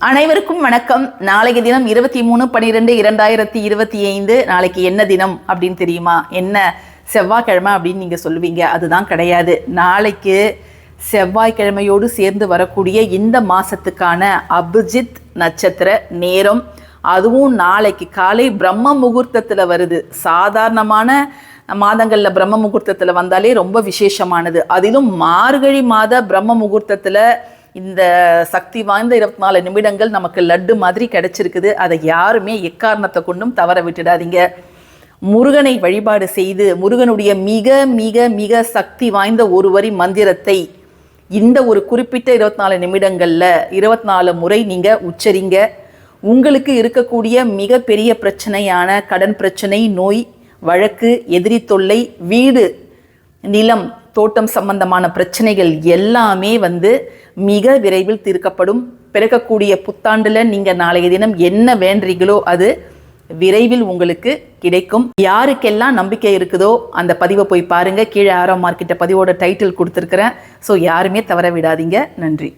அனைவருக்கும் வணக்கம். நாளைக்கு தினம் இருபத்தி மூணு பன்னிரெண்டு இரண்டாயிரத்தி இருபத்தி ஐந்து. நாளைக்கு என்ன தினம் அப்படின்னு தெரியுமா? என்ன செவ்வாய்க்கிழமை அப்படின்னு நீங்கள் சொல்லுவீங்க. அதுதான் கிடையாது. நாளைக்கு செவ்வாய்க்கிழமையோடு சேர்ந்து வரக்கூடிய இந்த மாசத்துக்கான அபிஜித் நட்சத்திர நேரம். அதுவும் நாளைக்கு காலை பிரம்ம முகூர்த்தத்தில் வருது. சாதாரணமான மாதங்களில் பிரம்ம முகூர்த்தத்தில் வந்தாலே ரொம்ப விசேஷமானது. அதிலும் மார்கழி மாத பிரம்ம முகூர்த்தத்தில் இந்த சக்தி வாய்ந்த இருபத்தி நாலு நிமிடங்கள் நமக்கு லட்டு மாதிரி கிடைச்சிருக்குது. அதை யாருமே எக்காரணத்தை கொண்டும் தவற விட்டுடாதீங்க. முருகனை வழிபாடு செய்து முருகனுடைய மிக மிக மிக சக்தி வாய்ந்த ஒரு வரி மந்திரத்தை இந்த ஒரு குறிப்பிட்ட இருபத்தி நாலு நிமிடங்களில் இருபத்தி நாலு முறை நீங்கள் உச்சரிங்க. உங்களுக்கு இருக்கக்கூடிய மிகப்பெரிய பிரச்சனையான கடன் பிரச்சனை நோய் வழக்கு எதிரி தொல்லை வீடு நிலம் தோட்டம் சம்பந்தமான பிரச்சனைகள் எல்லாமே வந்து மிக விரைவில் தீர்க்கப்படும். பிறக்கக்கூடிய புத்தாண்டுல நீங்க நாளைய தினம் என்ன வேண்டுறீங்களோ அது விரைவில் உங்களுக்கு கிடைக்கும். யாருக்கெல்லாம் நம்பிக்கை இருக்குதோ அந்த பதிவை போய் பாருங்க. கீழே ஆரோ மார்க்கிட்ட பதிவோட டைட்டில் கொடுத்துருக்குறேன். ஸோ யாருமே தவற விடாதீங்க. நன்றி.